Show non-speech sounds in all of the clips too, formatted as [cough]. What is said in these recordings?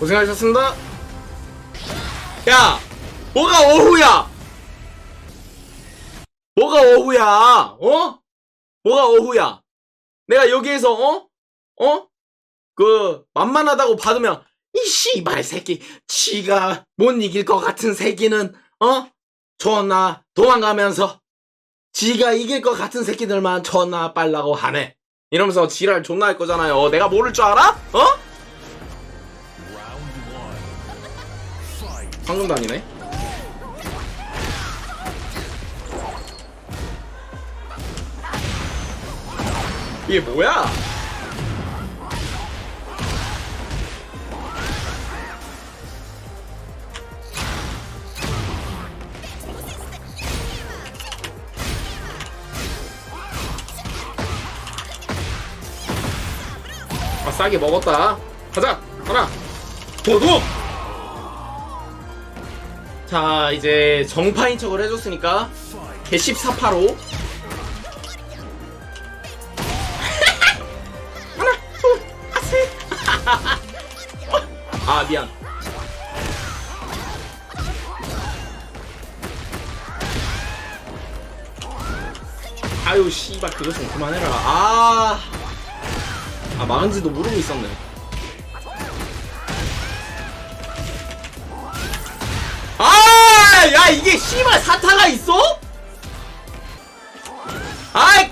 고생하셨습니다 야 뭐가 오후야 뭐가 오후야 어? 뭐가 오후야 내가 여기에서 어? 어? 그 만만하다고 받으면 이 씨발 새끼 지가 못 이길 것 같은 새끼는 어? 존나 도망가면서 지가 이길 것 같은 새끼들만 존나 빨라고 하네 이러면서 지랄 존나 할 거잖아요 어, 내가 모를 줄 알아? 어? 방금 다니네. 이게 뭐야? 아 싸게 먹었다. 가자! 하나 도둑 자 이제 정파인 척을 해줬으니까 개 14파로. [laughs] 하나 둘 아셋. [laughs] 아 미안. 아유 씨발 그거 좀 그만해라. 아. 아, 막은지도 모르고 있었네. 이게 씨발 사타가 있어? 아이!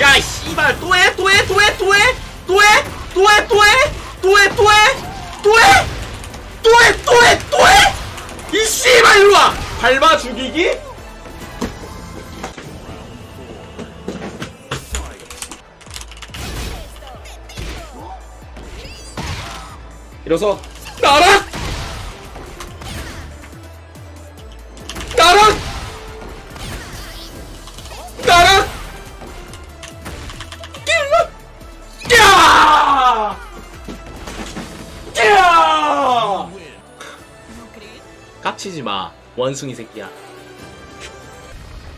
야, 이 씨발, 또 해? 또 해? 또 해? 또 해? 또 해? 또 해? 또 해? 또 해? 또 해? 또 해? 또 해? 또 해? 또 해? 이 씨발 일로 와! 밟아 죽이기? 이래서. 나랑 나랑 나랑 끼르 야! 야! 깝치지 마 원숭이 새끼야.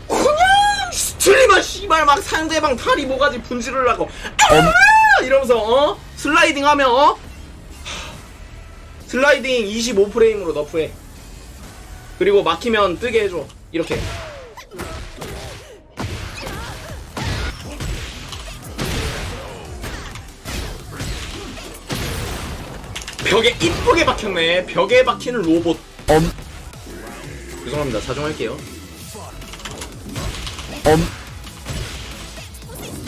그냥 스트리머 씨발 막 상대방 다리 모가지 분질을 하고 아! 이러면서 어? 슬라이딩 하면 어 슬라이딩 25프레임으로 너프해. 그리고 막히면 뜨게 해줘. 이렇게. 벽에 이쁘게 박혔네. 벽에 박히는 로봇. 엄, 죄송합니다. 자중할게요. 엄,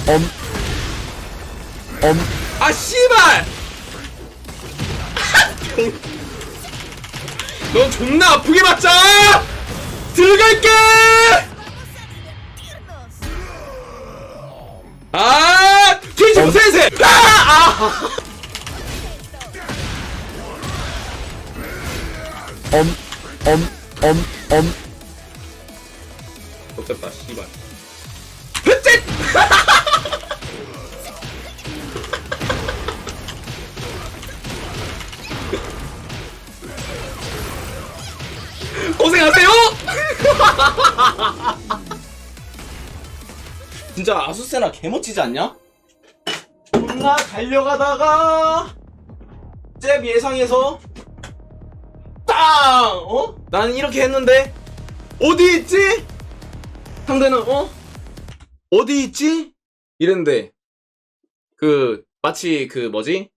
엄, 엄, 아 씨발! 넌 존나 아프게 맞자! 들어갈게! 아! 케이지 못해세! 아! 아! 엄, 엄, 엄, 엄, 좋겠다 씨발 진짜 아수세나 개멋지지 않냐? 존나 달려가다가 잽 예상해서 땅! 어? 나는 이렇게 했는데 어디 있지? 상대는 어? 어디 있지? 이랬는데 그 마치 그 뭐지?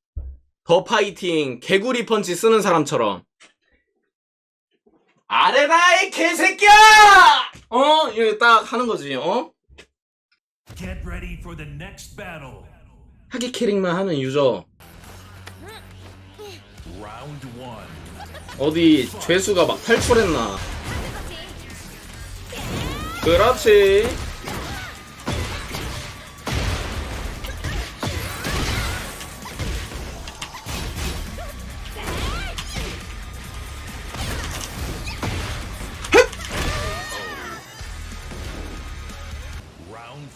더 파이팅 개구리 펀치 쓰는 사람처럼 이 개새끼야! 어? 이렇게 딱 하는 거지 어? Get ready for the next battle. 하기 캐릭만 하는 유저 Round one. 어디 죄수가 막 탈출했나 그렇지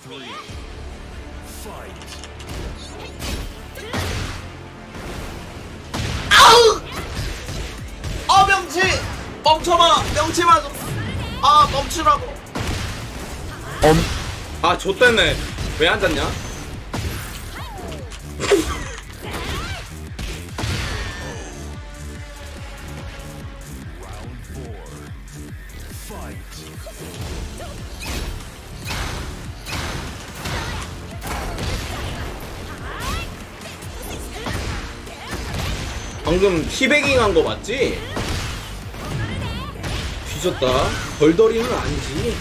돌리. 아우! 아 명치! 멈춰봐! 명치 맞아! 아 멈추라고! 엄. 아, 좆됐네. 왜 앉았냐? 방금 히베깅 한 거 맞지? 뒤졌다. 벌더리는 아니지.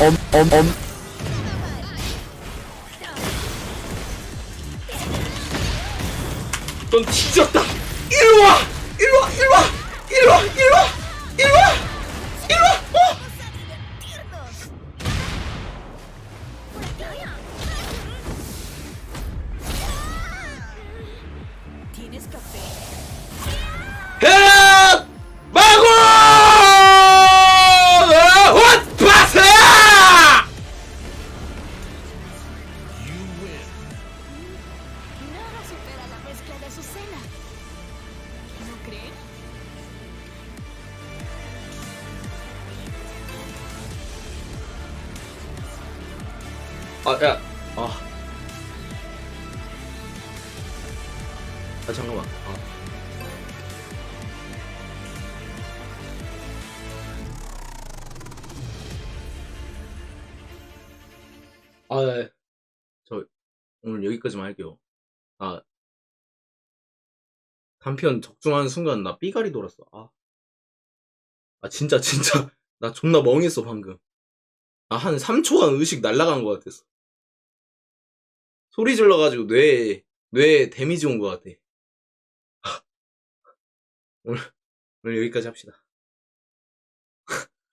엄, 엄, 엄, 넌 뒤졌다. 이리 와! 이리 와! 이리 와 아 야 아. 아 잠깐만 아. 아, 네. 저 오늘 여기까지만 할게요. 아, 단편 적중하는 순간 나 삐가리 돌았어. 아, 아 진짜 진짜 [laughs] 나 존나 멍했어 방금. 아, 한 3초간 의식 날라간 것 같았어. 소리 질러가지고 뇌에, 뇌에 데미지 온 것 같아. [laughs] 오늘, 오늘 여기까지 합시다.